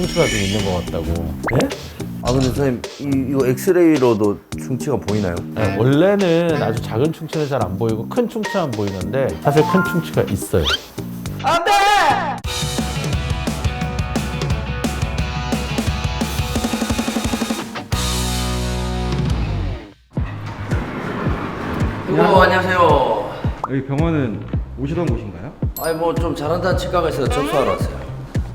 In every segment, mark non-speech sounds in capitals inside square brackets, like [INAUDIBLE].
충치가 좀 있는 것 같다고. 네? 아 근데 선생님 이, 이거 엑스레이로도 충치가 보이나요? 네, 원래는 아주 작은 충치는 잘 안 보이고 큰 충치만 보이는데 사실 큰 충치가 있어요. 어, 안녕하세요. 여기 병원은 오시던 곳인가요? 아니 뭐 좀 잘한다는 치과가 있어서 접수하러 왔어요.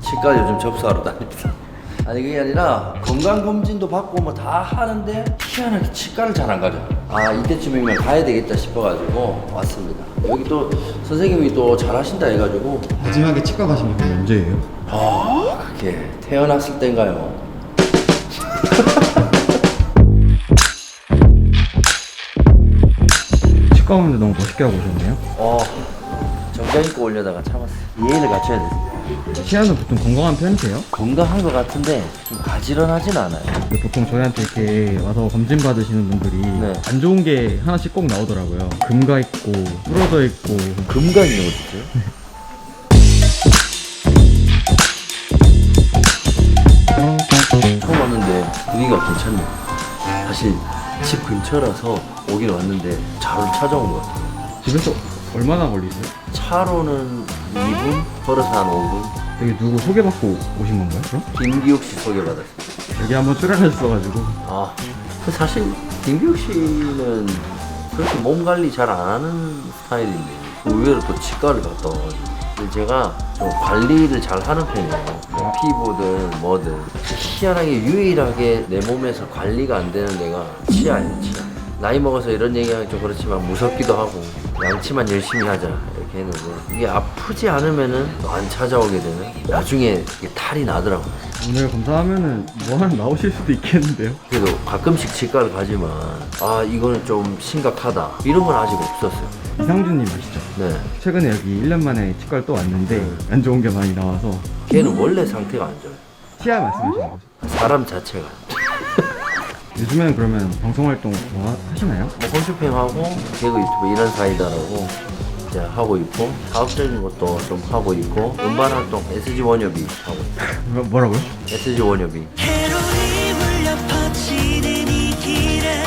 치과 요즘 접수하러 다닙니다. [LAUGHS] 아니 그게 아니라 건강 검진도 받고 뭐 다 하는데 희한하게 치과를 잘 안 가죠. 아 이때쯤이면 가야 되겠다 싶어가지고 왔습니다. 여기 또 선생님이 또 잘하신다 해가지고 마지막에 치과 가신 게 언제예요? 아 그게 태어났을 땐가요? [LAUGHS] 치과 오는데 너무 멋있게 하고 오셨네요. 어 정장 입고 올려다가 참았어요. 예의를 갖춰야 돼요. 치아는 보통 건강한 편이세요? 건강한 것 같은데 좀 가지런하진 않아요. 근데 보통 저희한테 이렇게 와서 검진 받으시는 분들이 네. 안 좋은 게 하나씩 꼭 나오더라고요. 금가 있고 부러져 있고 금가 있는 거 있어요? [LAUGHS] 처음 왔는데 분위기가 괜찮네요. 사실 집 근처라서 오긴 왔는데 차를 찾아온 것 같아요. 집에서 얼마나 걸리세요? 차로는 2분, 걸어서 한 5분. 여기 누구 소개받고 오신 건가요? 그럼? 김기욱 씨 소개받았어요. 여기 한번 출연하셨어가지고 아, 그 사실 김기욱 씨는 그렇게 몸 관리 잘 안 하는 스타일인데 의외로 또 치과를 갔다 와가지고 근데 제가 좀 관리를 잘 하는 편이에요 뭐 피부든 뭐든 희한하게 유일하게 내 몸에서 관리가 안 되는 데가 치아예요 치아 나이 먹어서 이런 얘기하기 좀 그렇지만 무섭기도 하고 양치만 열심히 하자 이렇게 했는데 이게 아프지 않으면은 또 안 찾아오게 되는 나중에 이게 탈이 나더라고요 오늘 검사하면은 뭐 하나 나오실 수도 있겠는데요? 그래도 가끔씩 치과를 가지만 아 이거는 좀 심각하다 이런 건 아직 없었어요. 이상준님 아시죠? 네, 최근에 여기 1년 만에 치과를 또 왔는데 안 좋은 게 많이 나와서 걔는 원래 상태가 안 좋아요. 치아 말씀하시는 거죠? 사람 자체가 요즘에는 그러면 방송 활동 뭐 하- 하시나요? 뭐 홈쇼핑하고 개그 유튜브 이런 사이다라고 이제 하고 있고 사업적인 것도 좀 하고 있고 음반 활동 SG 원협이 하고 있어요. 뭐- 뭐라고요? SG 원협이 해로이 울려 퍼지는 이 길에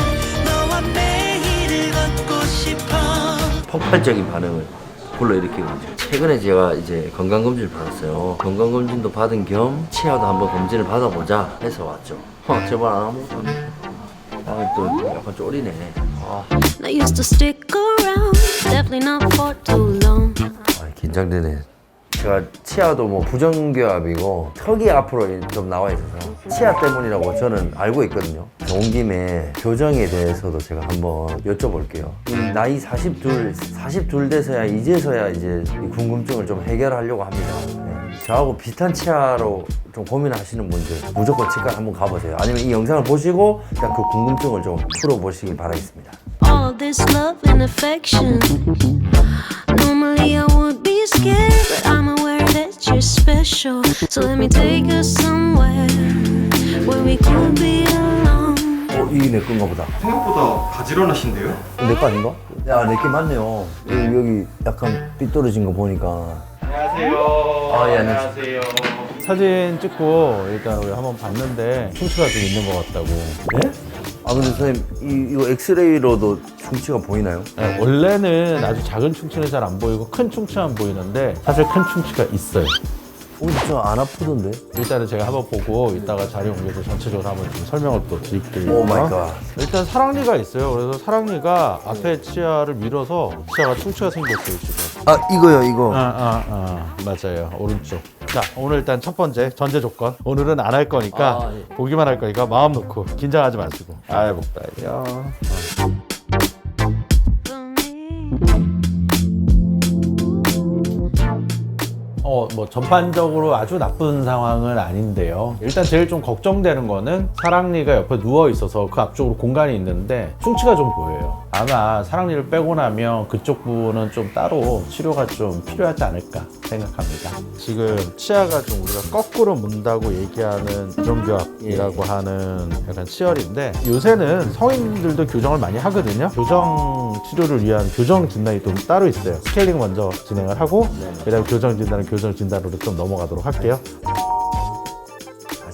너와 매일을 걷고 싶어 폭발적인 반응을 불러일으키고 있죠. 최근에 제가 이제 건강검진을 받았어요. 건강검진도 받은 겸 치아도 한번 검진을 받아보자 해서 왔죠. 아, 제발 안 아무것도 아, 또 약간 쫄이네. 아, I used to stick around, definitely not for too long. 아 긴장되네. 제가 치아도 뭐 부정교합이고 턱이 앞으로 좀 나와 있어서 치아 때문이라고 저는 알고 있거든요. 온 김에 교정에 대해서도 제가 한번 여쭤볼게요. 이 나이 42, 42 돼서야 이제서야 이제 이 궁금증을 좀 해결하려고 합니다. 네. 저하고 비슷한 치아로 좀 고민하시는 분들 무조건 치과 한번 가보세요. 아니면 이 영상을 보시고 그냥 그 궁금증을 좀 풀어보시기 바라겠습니다. All this love and affection. Normally I would be scared, but I'm aware that you're special. So let me take us somewhere where we could be alone. 어, 이게 내 건가 보다. 생각보다 가지런하신데요? 내 거 아닌가? 야, 내 게 맞네요. 여기, 여기 약간 삐뚤어진 거 보니까. 안녕하세요. 아, 예, 안녕하세요. 사진 찍고 일단 우리 한번 봤는데 충치가 좀 있는 것 같다고. 네? 아, 근데 선생님, 이, 이거 엑스레이로도 충치가 보이나요? 네, 원래는 아주 작은 충치는 잘 안 보이고 큰 충치만 보이는데 사실 큰 충치가 있어요. 어, 진짜 안 아프던데? 일단은 제가 한번 보고 이따가 자리 옮겨서 전체적으로 한번 좀 설명을 또 드릴게요. 오 마이 갓. 일단 사랑니가 있어요. 그래서 사랑니가 앞에 치아를 밀어서 치아가 충치가 생겼어요 지금. 아, 이거요, 이거. 아, 아, 아, 맞아요. 오른쪽. 자, 오늘 일단 첫 번째 전제 조건. 오늘은 안 할 거니까 아, 예. 보기만 할 거니까 마음 놓고 긴장하지 마시고. 아, 볼까요? 어, 뭐 전반적으로 아주 나쁜 상황은 아닌데요. 일단 제일 좀 걱정되는 거는 사랑니가 옆에 누워 있어서 그 앞쪽으로 공간이 있는데 충치가 좀 보여요. 아마 사랑니를 빼고 나면 그쪽 부분은 좀 따로 치료가 좀 필요하지 않을까 생각합니다. 지금 치아가 좀 우리가 거꾸로 문다고 얘기하는 부정교합이라고 하는 약간 치열인데 요새는 성인들도 교정을 많이 하거든요. 교정 치료를 위한 교정 진단이 좀 따로 있어요. 스케일링 먼저 진행을 하고 그다음 교정 진단은 교정 진단으로 좀 넘어가도록 할게요.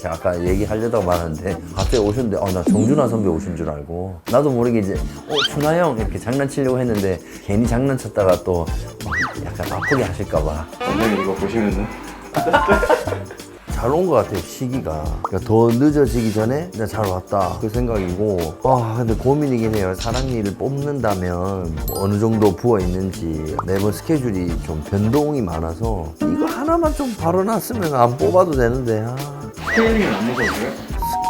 제가 아까 얘기하려다가 말았는데 갑자기 오셨는데 어, 나 정준하 선배 오신 줄 알고. 나도 모르게 이제 어 준하 형 이렇게 장난치려고 했는데 괜히 장난쳤다가 또 약간 아프게 하실까봐. 원장님 이거 보시면은. [LAUGHS] 잘 온 것 같아요 시기가. 그러니까 더 늦어지기 전에 나잘 왔다. 그 생각이고. 와 근데 고민이긴 해요. 사랑니를 뽑는다면 어느 정도 부어 있는지. 매번 스케줄이 좀 변동이 많아서 이거 하나만 좀 바로 놨으면 안 뽑아도 되는데. 아. 스케일링은 안 무서우세요?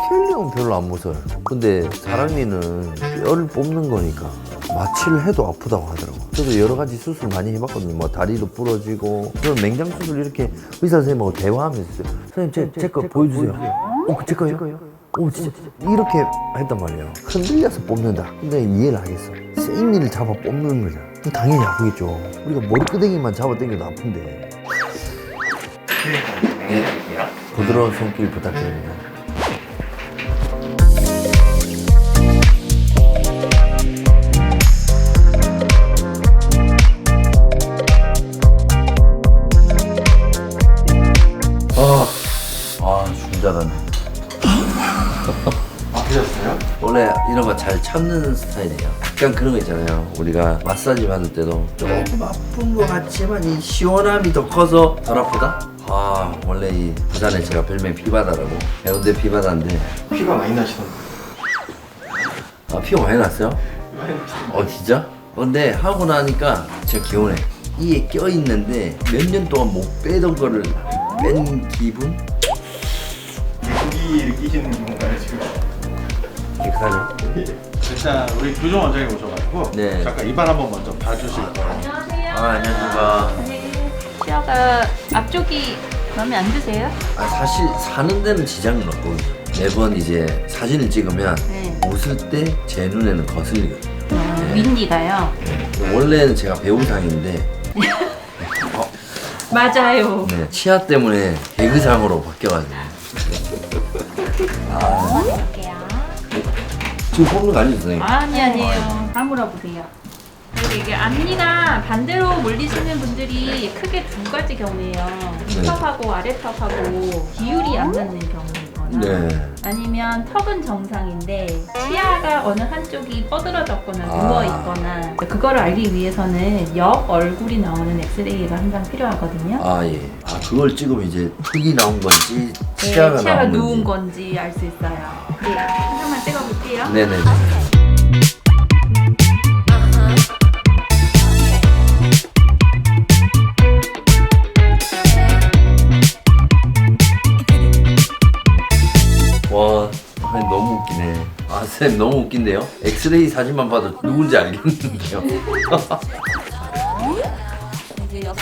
스케일링은 별로 안 무서워요. 근데 사랑니는 뼈를 뽑는 거니까 마취를 해도 아프다고 하더라고. 저도 여러 가지 수술 많이 해봤거든요. 뭐 다리도 부러지고. 저는 맹장 수술 이렇게 의사 선생님하고 대화하면서 했어요. 선생님 제 제 거 보여주세요. 어, 제 거요? 오 진짜. 이렇게 했단 말이에요. 흔들려서 뽑는다. 근데 이해를 하겠어. 생리를 잡아 뽑는 거잖아 당연히 아프겠죠. 우리가 머리끄댕이만 잡아 당겨도 아픈데 부드러운 손길 부탁드립니다 아, 아. [LAUGHS] 아프셨어요? 원래 이런 거 잘 참는 스타일이에요. 약간 그런 거 있잖아요. 우리가 마사지 받을 때도 조금 아픈 것 같지만 이 시원함이 더 커서 덜 아프다? 아, 원래 이 부산에 제가 별명이 피바다라고. 해운대 피바다인데, 피가 많이 나시던데 아, 피가 많이 났어요? 어, 진짜? 근데 하고 나니까 제가 기원해. 이에 껴있는데 몇 년 동안 못 빼던 거를 뺀 기분? 무기를 끼시는 건가요 지금? 깨끗하죠? 일단 우리 교정 원장님 오셔가지고 네. 잠깐 입안 한번 먼저 봐주실 거예요. 안녕하세요. 아. 네. 치아가 앞쪽이 마음에 안 드세요? 아, 사실 사는 데는 지장은 없거든요. 매번 이제 사진을 찍으면 네. 웃을 때 제 눈에는 거슬리거든요. 어, 윈디가요. 원래는 제가 배우 상인데 [LAUGHS] 맞아요. 네, 치아 때문에 개그상으로 바뀌어가지고 볼게요. [LAUGHS] 지금 뽑는 거 아니죠, 선생님? 아니 아니에요. 다 물어보세요. 그리고 이게 앞니가 반대로 몰리시는 분들이 크게 두 가지 경우예요. 네. 윗턱하고 아래턱하고 비율이 안 맞는 경우이거나 네. 아니면 턱은 정상인데 치아가 어느 한쪽이 뻗어졌거나 아. 누워 있거나 그거를 알기 위해서는 옆 얼굴이 나오는 엑스레이가 항상 필요하거든요. 아 예. 아 그걸 찍으면 이제 턱이 나온 건지 네, 치아가 치아가 나온 누운 건지. 건지 알 수 있어요. 네, 하나만 찍어볼게요. 네네네. 와, 아니, 너무 웃기네. 아, 쌤 너무 웃긴데요? 엑스레이 사진만 봐도 누군지 알겠는데요?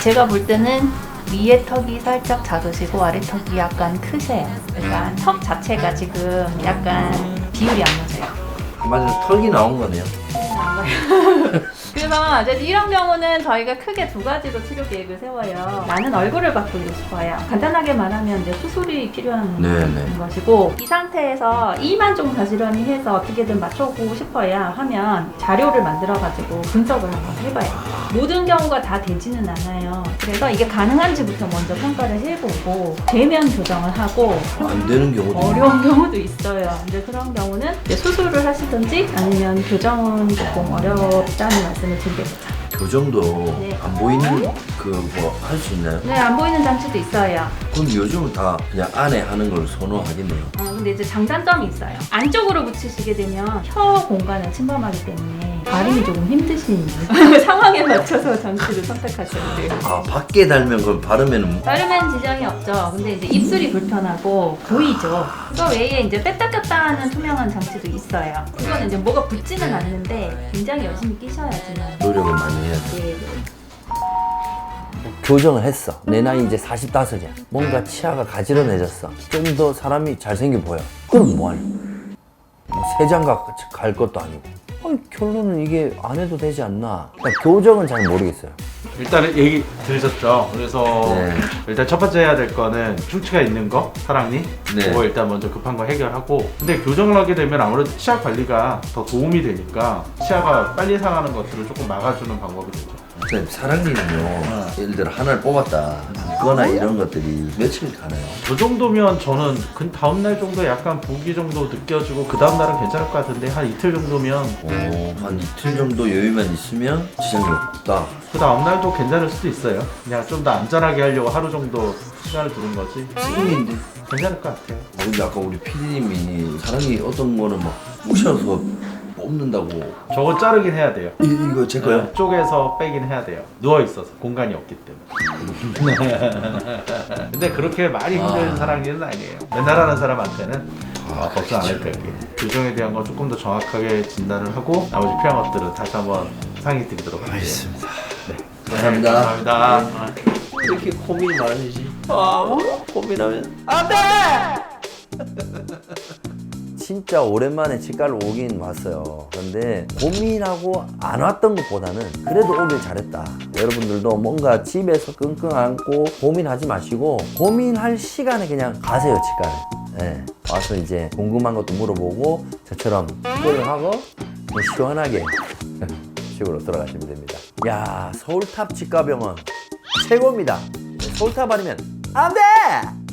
제가 볼 때는 위에 턱이 살짝 작으시고 아래 턱이 약간 크세요. 그러니까 턱 자체가 지금 약간 비율이 안 맞아요. 맞아, 턱이 나온 거네요. [LAUGHS] 그래서 이제 이런 경우는 저희가 크게 두 가지로 치료 계획을 세워요. 나는 얼굴을 바꾸고 싶어요. 간단하게 말하면 이제 수술이 필요한 네 네. 것이고 이 상태에서 이만 좀 가지런히 해서 어떻게든 맞춰보고 싶어야 하면 자료를 만들어 가지고 분석을 한번 해봐요. 모든 경우가 다 되지는 않아요. 그래서 이게 가능한지부터 먼저 평가를 해보고 되면 교정을 하고 안 되는 경우도. 어려운 경우도 있어요. 근데 그런 경우는 이제 수술을 하시든지 아니면 교정은 조금 어렵다는 말씀을 드리겠습니다. 교정도 네. 안 보이는 그 뭐 할 수 있나요? 네, 안 보이는 장치도 있어요. 그럼 요즘은 다 그냥 안에 하는 걸 선호하겠네요. 어, 근데 이제 장단점이 있어요. 안쪽으로 붙이시게 되면 혀 공간을 침범하기 때문에 발음이 조금 힘드신 [LAUGHS] 상황에 맞춰서 장치를 선택하셔야 돼요. 아 밖에 달면 그럼 바르면은 발음엔 지장이 없죠. 근데 이제 입술이 불편하고 보이죠. 그거 외에 이제 뺐다 꼈다 하는 투명한 장치도 있어요. 그거는 이제 뭐가 붙지는 않는데 굉장히 열심히 끼셔야지만. 노력을 많이 해야 돼. 네. 교정을 했어. 내 나이 이제 45이야. 뭔가 치아가 가지런해졌어. 좀 더 사람이 잘생겨 보여. 그럼 뭐하냐? 뭐 세장가 갈 것도 아니고. 아니, 결론은 이게 안 해도 되지 않나? 그러니까 교정은 잘 모르겠어요. 일단은 얘기 들으셨죠? 그래서 네. 일단 첫 번째 해야 될 거는 충치가 있는 거, 사랑니. 네. 그거 일단 먼저 급한 거 해결하고. 근데 교정을 하게 되면 아무래도 치아 관리가 더 도움이 되니까 치아가 빨리 상하는 것들을 조금 막아주는 방법이 되죠. 선생님 사랑니는요 예를 들어 하나를 뽑았다 이거나 이런 것들이 며칠 가나요? 그 정도면 저는 그 다음 날 정도 약간 부기 정도 느껴지고 그 다음 날은 괜찮을 것 같은데 한 이틀 정도면 오, 한 이틀 정도 여유만 있으면 지장이 없다 그 다음 날도 괜찮을 수도 있어요. 그냥 좀 더 안전하게 하려고 하루 정도 시간을 두는 거지. 지금인데 괜찮을 것 같아요. 근데 아까 우리 PD님이 사랑니 어떤 거는 막 무셔서 뽑는다고 저거 자르긴 해야 돼요. 이, 이거 제 거요? 네, 쪼개서 빼긴 해야 돼요. 누워 있어서 공간이 없기 때문에. [LAUGHS] 근데 그렇게 많이 힘든 아. 사랑니는 아니에요. 맨날 하는 사람한테는 아, 걱정 안 해도 될게요. 교정에 대한 건 조금 더 정확하게 진단을 하고 나머지 필요한 것들은 다시 한번 상의 드리도록 할게요. 알겠습니다 네. 감사합니다 감사합니다. 이렇게 고민이 많으시 아 고민하면 [LAUGHS] 진짜 오랜만에 치과를 오긴 왔어요. 그런데 고민하고 안 왔던 것보다는 그래도 오길 잘했다. 여러분들도 뭔가 집에서 끙끙 안고 고민하지 마시고 고민할 시간에 그냥 가세요, 치과를. 네. 와서 이제 궁금한 것도 물어보고 저처럼 투표를 하고 좀 시원하게 [LAUGHS] 집으로 돌아가시면 됩니다. 야, 서울탑 치과병원 최고입니다. 서울탑 아니면 안 돼!